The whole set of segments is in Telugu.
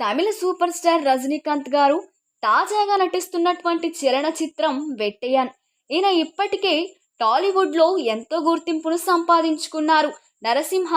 తమిళ సూపర్ స్టార్ రజనీకాంత్ గారు తాజాగా నటిస్తున్నటువంటి చలనచిత్రం వెట్టయాన్ ఈయన ఇప్పటికే టాలీవుడ్లో ఎంతో గుర్తింపును సంపాదించుకున్నారు. నరసింహ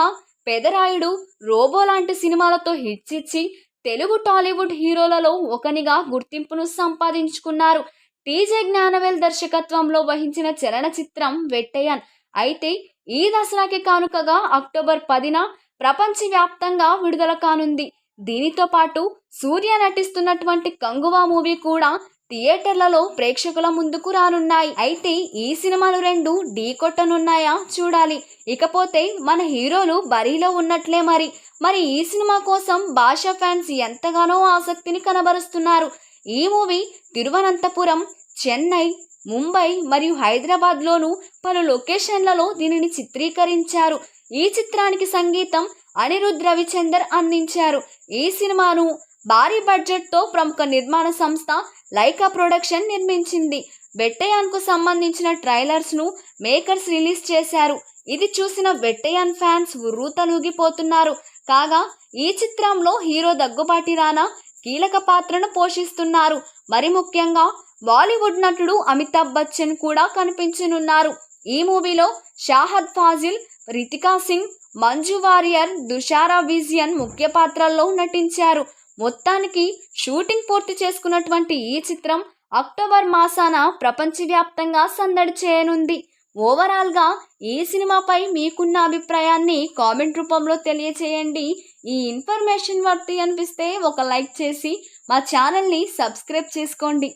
పెదరాయుడు రోబో లాంటి సినిమాలతో హిట్స్ ఇచ్చి తెలుగు టాలీవుడ్ హీరోలలో ఒకనిగా గుర్తింపును సంపాదించుకున్నారు. టీజే జ్ఞానవేల్ దర్శకత్వంలో వహించిన చలనచిత్రం వెట్టయాన్ అయితే ఈ దసరాకి కానుకగా అక్టోబర్ పదిన ప్రపంచవ్యాప్తంగా విడుదల కానుంది. దీనితో పాటు సూర్య నటిస్తున్నటువంటి కంగువా మూవీ కూడా థియేటర్లలో ప్రేక్షకుల ముందుకు రానున్నాయి. అయితే ఈ సినిమాలు రెండు ఢీ కొట్టనున్నాయా చూడాలి. ఇకపోతే మన హీరోలు బరిలో ఉన్నట్లే మరి. మరి ఈ సినిమా కోసం భాషా ఫ్యాన్స్ ఎంతగానో ఆసక్తిని కనబరుస్తున్నారు. ఈ మూవీ తిరువనంతపురం చెన్నై ముంబై మరియు హైదరాబాద్లోను పలు లొకేషన్లలో దీనిని చిత్రీకరించారు. ఈ చిత్రానికి సంగీతం అనిరుద్ రవిచందర్ అందించారు. ఈ సినిమాను భారీ బడ్జెట్తో ప్రముఖ నిర్మాణ సంస్థ లైకా ప్రొడక్షన్ నిర్మించింది. వెట్టయాన్కు సంబంధించిన ట్రైలర్స్ను మేకర్స్ రిలీజ్ చేశారు. ఇది చూసిన వెట్టయాన్ ఫ్యాన్స్ ఉర్రూతలూగిపోతున్నారు. కాగా ఈ చిత్రంలో హీరో దగ్గుబాటి రానా కీలక పాత్రను పోషిస్తున్నారు. మరి ముఖ్యంగా బాలీవుడ్ నటుడు అమితాబ్ బచ్చన్ కూడా కనిపించనున్నారు. ఈ మూవీలో షాహద్ ఫాజిల్ రితికా సింగ్ మంజు వారియర్ దుషారా విజియన్ ముఖ్య పాత్రల్లో నటించారు. మొత్తానికి షూటింగ్ పూర్తి చేసుకున్నటువంటి ఈ చిత్రం అక్టోబర్ మాసాన ప్రపంచవ్యాప్తంగా సందడి చేయనుంది. ఓవరాల్గా ఈ సినిమాపై మీకున్న అభిప్రాయాన్ని కామెంట్ రూపంలో తెలియచేయండి. ఈ ఇన్ఫర్మేషన్ వర్తి అనిపిస్తే ఒక లైక్ చేసి మా ఛానల్ని సబ్స్క్రైబ్ చేసుకోండి.